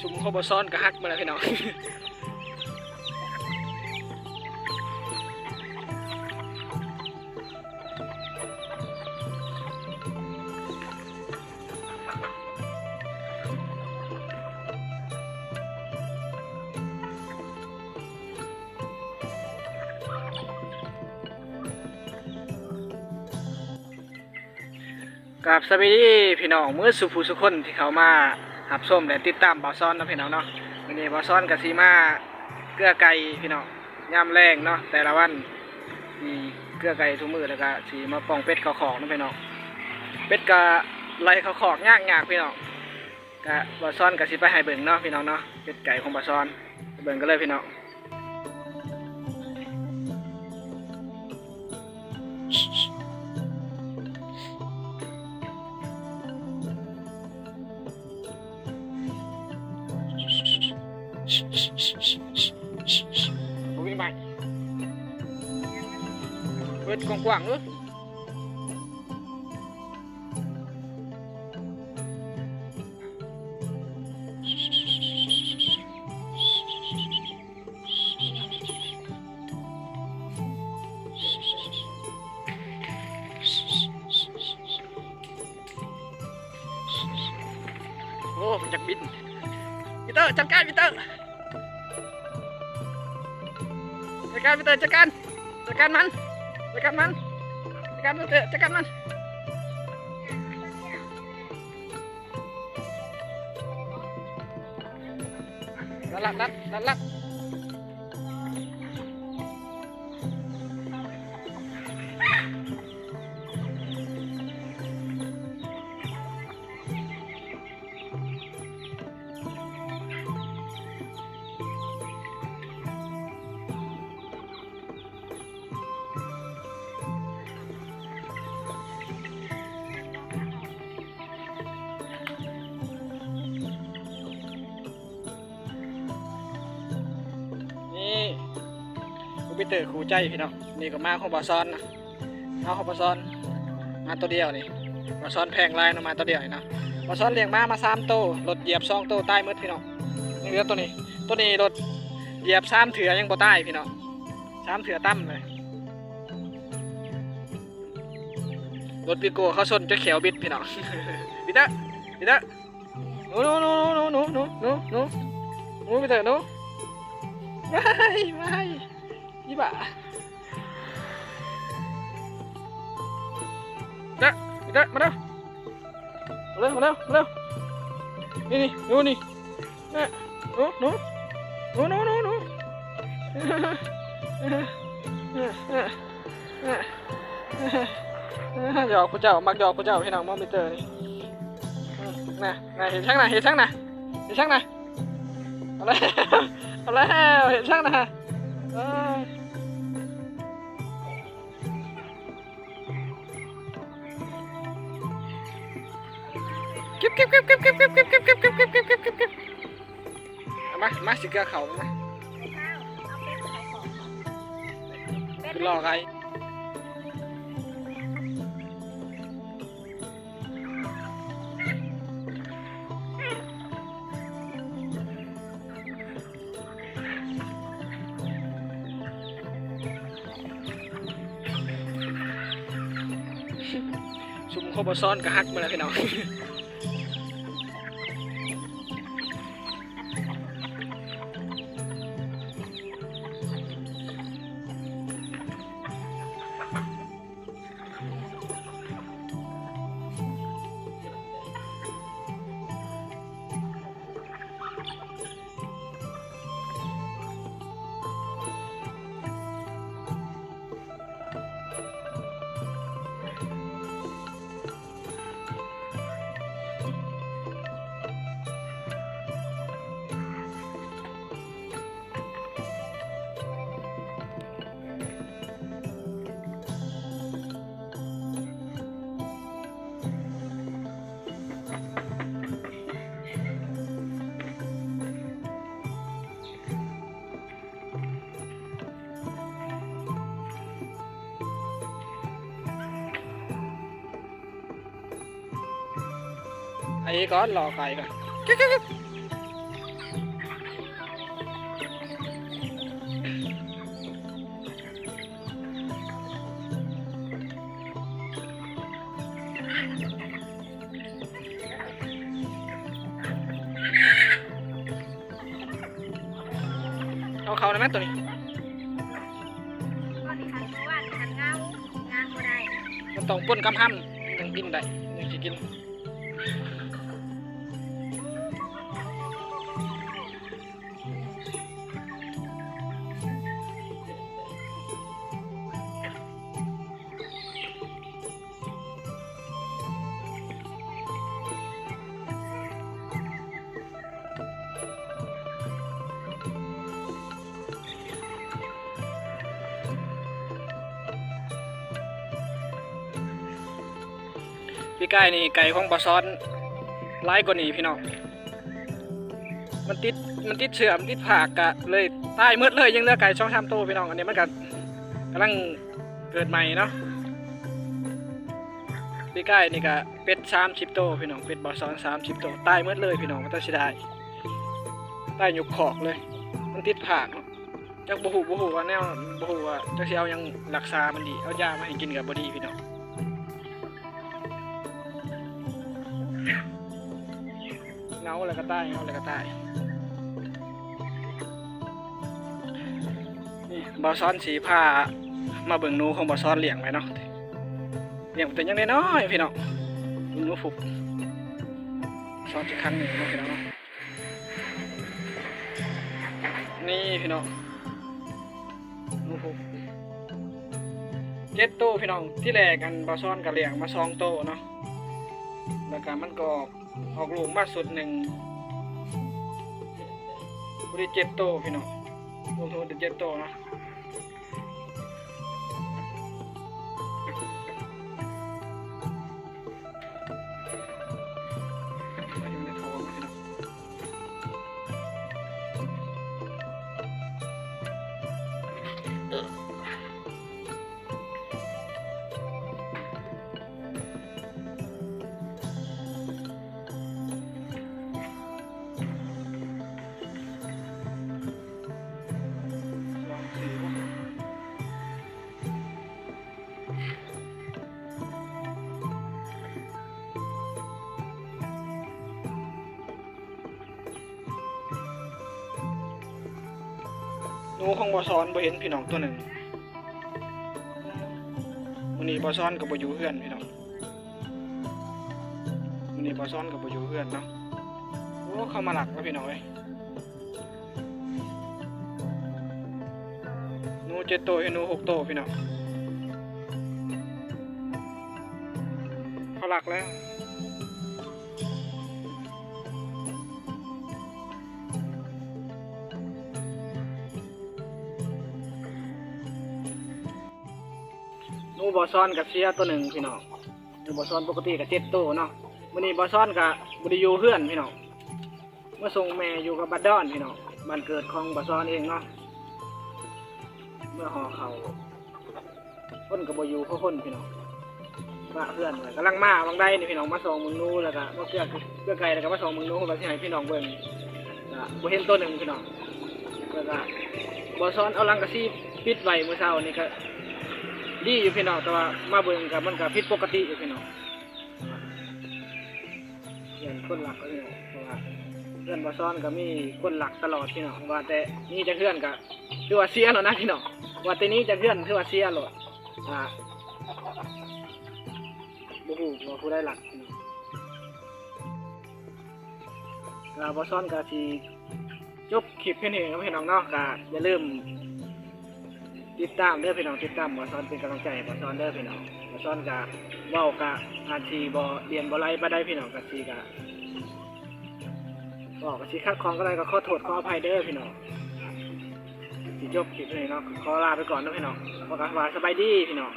ชุมเขาบซ้อนกระฮักมาแล้วพี่น้องกับสวัสดีพี่น้องเมื่อสุภูสุคนที่เขามา หับส้มและติดตามบอซ้อนนะพี่น้องเนาะวันนี้บอซ้อนกับซีมาเกลือไก่พี่น้องย่ำแรงเนาะแต่ละวันมีเกลือไก่ทุกมือแล้วก็สีมาปองเป็ดเขาขอกนะพี่น้องเป็ดกะไรเขาขอกยากยากพี่น้องกะบอซ้อนกับซีไปให้เบิ่งเนาะพี่น้องเนาะเป็ดไก่ของบอซ้อนเบิ่งก็เลยพี่น้อง เปิดกว้างๆเลยโอ้มันจะบินพีเตอร์จัดการพีเตอร์จัดการพีเตอร์จัดการจัดการมัน Dekat man. Dekat man, dekat man. Lalat, lalat, lalat. พีเตอร์ครูใจพี่น้องนี่ก็มาของบอซอนนะเอาของบอซอนมาตัวเดียวนี่บอซอนแพงลายนะมาตัวเดียวนะบอซอนเลี้ยงมามาสามโตรถเหยียบสองโตใต้มืดพี่น้องนี่เหลือตัวนี้ ตัวนี้รถเหยียบสามเถื่อยังบ่ใต้พี่น้องสามเถื่อตั้มเลยรถปีโก้เขาชนจะเขียวบิดพี่น้องพีเตอร์พีเตอร์หนูหนูหนูหนูหนูหนูหนูหนูหนูพีเตอร์หนูไม่ไม่ยี่บ้าเด้อเด้อมาเร็วมาเร็วมาเร็วมาเร็วนี่นี่หนูหนี่ยหนูหนูหนูหนูหนูหนูหยอกพระเจ้ามักหน้องมอมิ với bà. Ra, ra, mà đâu Mà đâu, mà đâu, mà đâu Đi đi, nô đi. Nè, nô, nô Nô, nô, nô, nô Giò của cháu, mặc giò của cháu thế nào mà mình tờ đi Nè, nè, hiện sắc nè, hiện sắc nè. Hiện sắc nè. Ở đây, ở đây, hiện sắc nè. Ôi เก็บเก็บเก็บเก็บเก็บเก็บเก็บเก็บเก็บเก็บเก็บเก็บเก็บเก็บเก็บเอามามาสิเกลือเขามาคือรอใครชุมเขาบซ้อนกับฮักมาแล้วพี่น้อง ไอ้ก้อนรอไก่ก่อนเอาเขาได้ไหมตัวนี้มันต้องป้นกำห้ำถึงกินได้ถึงจะกิน พี่ไก่นี่ไก่ของปลาซ้อนร้ายกว่านี้พี่น้อง มันติดมันติดเสื่อมติดผากกะเลยตายมืดเลยยังเลือไก่ช่องชามโตพี่น้องอันนี้มันก็กำลังเกิดใหม่เนาะพี่ไก่นี่ก็เป็ดสามสิบโตพี่น้องเป็ดบอซ้อนสามสิบโตตายมืดเลยพี่น้องมันต้องสิได้ตายหยุกขอกเลย มันติดผากเนากบ่ฮู้บ่ฮู้ว่าแนวบ่ฮู้ว่าจักสิเอายังรักษามันดีเอายามาให้กินกับบ่ดีพี่น้องาแล้วก็ใต้เงาแล้วก็ใต้นี่บอซ้อนสีผ้ามาเบิ่งนูของบอซ้อนเลี้ยงไว้เนาะเลี้ยงแต่ยังน้อยพี่น้องนูฝึกซ้อนจะครั้งหนึ่งเนาะพี่น้องนี่พี่น้องนูฝึกเจ็ดโตพี่น้องที่แรกกันบอซ้อนกับเลี้ยงมาสองโตเนาะแล้วก็มันก็ออกลูกมาสุดหนึ่งบริเจ็ดโตพี่น้องรวมทั้งหมดเจ็ดโตนะ หนูของบอซ้อนบ่เห็นพี่น้องตัวหนึ่งวันนี้บอซ้อนกับบอยู่เพื่อนพี่น้องวันนี้บอซ้อนกับบอยู่เพื่อนเนาะโอ้เข้ามาหลักแล้วพี่น้องเอ้ยหนูเจ็ดโตวให้หนูหกโตวพี่น้องเขาหลักแล้วูบอซอนกับเสียตัวหนึ่งพี่น้องหนูบอซอนปกติกับเจ็ดโตวเนาะวันนี้บอซอนกับบไดิยูเพื่อนพี่น้องเมื่อส่งแม่อยู่กับบัดดอนพี่น้องบ้านเกิดของบอซอนเองเนาะเมื่อห่อเขาคนกับบอยูเขาคนพี่น้องว่าเพื่อนเลยกำลังมาบางได้นี่พี่น้องมาส่องมึงนู้แล้วก็มาเกลือเกลือไก่แล้วก็มาส่องมึงนู้แบบที่ไหนพี่น้องเบิ่งบเห็นตัวหนึ่งพี่น้องแล้วก็บอซอนเอาลังกะซีปิดไว้เมื่อเช้านี่ก็ ดีอยู่พี่น้องแต่ว่ามาเบิ่งกับมันก็ผิดปกติอยู่พี่น้องเห็นคนหลักก็พี่น้องเพราะว่าเพื่อนบอซ้อนก็มีคนหลักตลอดพี่น้องว่าแต่นี่จะเพื่อนก็คือว่าเสียแล้วนะพี่น้องว่าแต่นี้จะเพื่อนคือว่าเสียแล้วอ่าบ่ฮู้ว่าผู้ได้หลักพี่น้องก็บอซ้อนก็สิจบคลิปเพียงนี้ครับพี่น้องเนาะก็อย่าลืม ติดตามเด้อพี่น้องติดตามบอซ้อนเป็นกำลังใจให้บอซ้อนเด้อพี่น้องบอซ้อนกะเว้ากะอาชีบอเรียนบอไรบ่ได้พี่น้องกะชีกะบอกกะชีคัดคองก็ได้ก็ขอโทษขออภัยเด้อพี่น้องสิจบคลิปนี้เนาะขอลาไปก่อนเนะพี่น้องบอกกันว่าสบายดีพี่น้อง